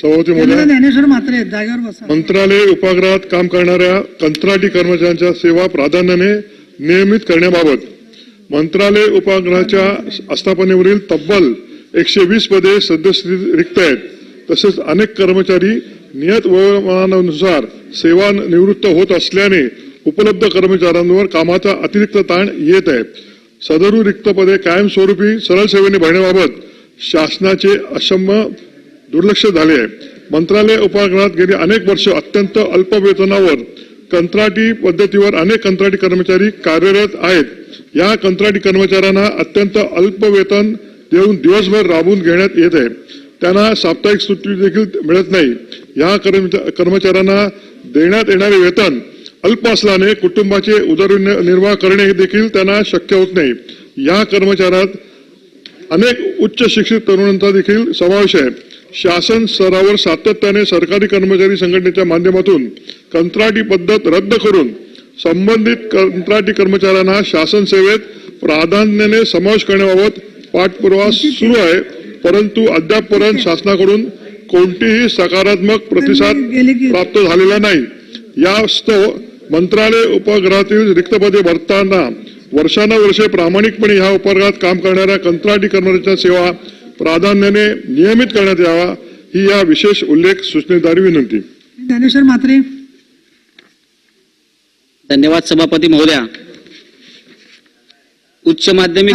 ज्ञानेश्वर मात्र जागेवर बसा मंत्रालय उपहारगृहात काम करणाऱ्या कंत्राटी कर्मचाऱ्यांच्या सेवा प्राधान्याने नियमित करण्याबाबत मंत्रालय उपहारगृहाच्या आस्थापनेवरील तब्बल एकशे वीस पदे सद्यस्थितीत रिक्त आहेत. तसेच अनेक कर्मचारी नियत वयोमानानुसार सेवा निवृत्त होत असल्याने उपलब्ध कर्मचाऱ्यांवर कामाचा अतिरिक्त ताण येत आहे. सदरू रिक्त पदे कायमस्वरूपी सरळ सेवेने भरण्याबाबत शासनाचे अक्षम्य दुर्लक्ष झाले आहे. मंत्रालय उपहारगृहात गेली अनेक वर्ष अत्यंत अल्प वेतनावर कंत्राटी पद्धतीवर अनेक कंत्राटी कर्मचारी कार्यरत आहेत. या कंत्राटी कर्मचाऱ्यांना अत्यंत अल्प वेतन देऊन दिवसभर राबून घेण्यात येत आहे. त्यांना साप्ताहिक सुट्टी देखील मिळत नाही. या कर्मचाऱ्यांना देण्यात येणारे वेतन अल्प असल्याने कुटुंबाचे उदरनिर्वाह करणे देखील त्यांना शक्य होत नाही. या कर्मचाऱ्यात अनेक उच्च शिक्षित तरुणांचा देखील समावेश आहे. शासन स्तरावर सातत्याने सरकारी कर्मचारी संघटनेच्या माध्यमातून कंत्राटी पद्धत रद्द करून संबंधित कंत्राटी कर्मचाऱ्यांना शासन सेवेत प्राधान्याने समावेश करण्याबाबत पाठपुरावा सुरू आहे. परंतु अद्यापपर्यंत शासनाकडून कोणतीही सकारात्मक प्रतिसाद प्राप्त झालेला नाही. यास्तव मंत्रालय उपग्रहातील रिक्त पदे भरताना वर्षानुवर्षे प्रामाणिकपणे ह्या उपग्रहात काम करणाऱ्या कंत्राटी कर्मचाऱ्यांच्या सेवा प्राधान्याने नियमित करण्यात यावा ही या विशेष उल्लेख सूचनेद्वारे विनंती. ज्ञानेश्वर मात्रे धन्यवाद सभापती महोदया. उच्च माध्यमिक